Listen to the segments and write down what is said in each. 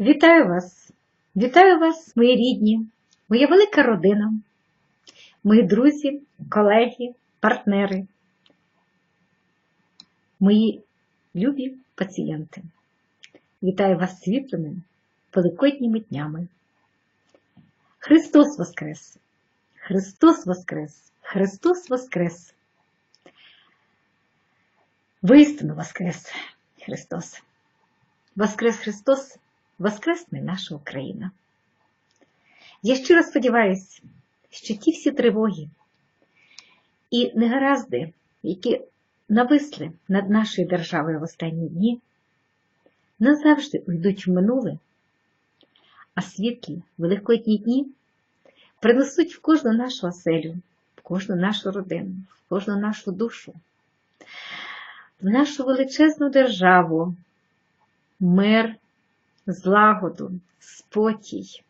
Вітаю вас! Вітаю вас, мої рідні, моя велика родина, мої друзі, колеги, партнери, мої любі пацієнти. Вітаю вас світлими великодніми днями. Христос Воскрес! Христос Воскрес! Христос Воскрес! Воістину Воскрес Христос! Воскрес Христос! Воскресне наша Україна! Я щиро сподіваюся, що ті всі тривоги і негаразди, які нависли над нашою державою в останні дні, назавжди уйдуть в минуле, а світлі великодні дні принесуть в кожну нашу оселю, в кожну нашу родину, в кожну нашу душу, в нашу величезну державу, мир, злагоду, спокій,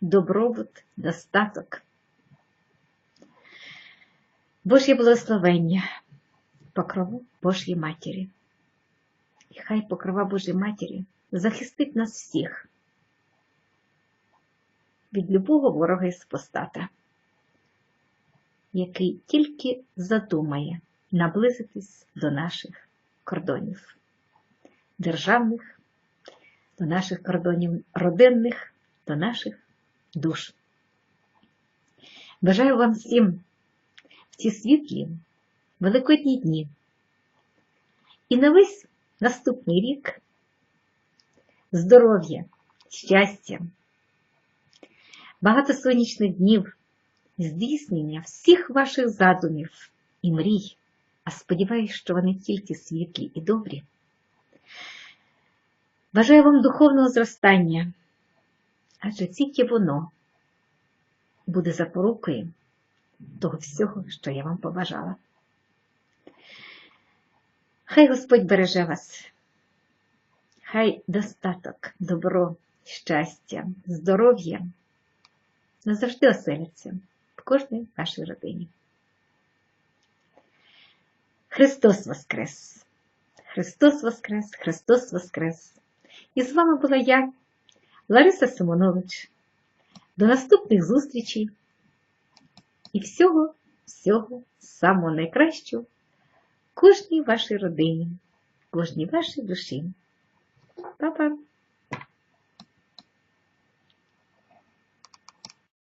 добробут, достаток. Божє благословення, покрову Божої Матері. І хай покрова Божої Матері захистить нас всіх від любого ворога і спостата, який тільки задумає наблизитись до наших кордонів, державних, до наших кордонів родинних, до наших душ. Бажаю вам всім в ці світлі великодні дні і на весь наступний рік здоров'я, щастя, багато сонячних днів, здійснення всіх ваших задумів і мрій, а сподіваюсь, що вони тільки світлі і добрі. Бажаю вам духовного зростання, адже тільки воно буде запорукою того всього, що я вам побажала. Хай Господь береже вас, хай достаток, добро, щастя, здоров'я назавжди оселяться в кожній вашій родині. Христос Воскрес! Христос Воскрес! Христос Воскрес! І з вами була я, Лариса Симонович. До наступних зустрічей і всього, всього самого найкращого кожній вашій родині, кожній вашій душі. Па-па!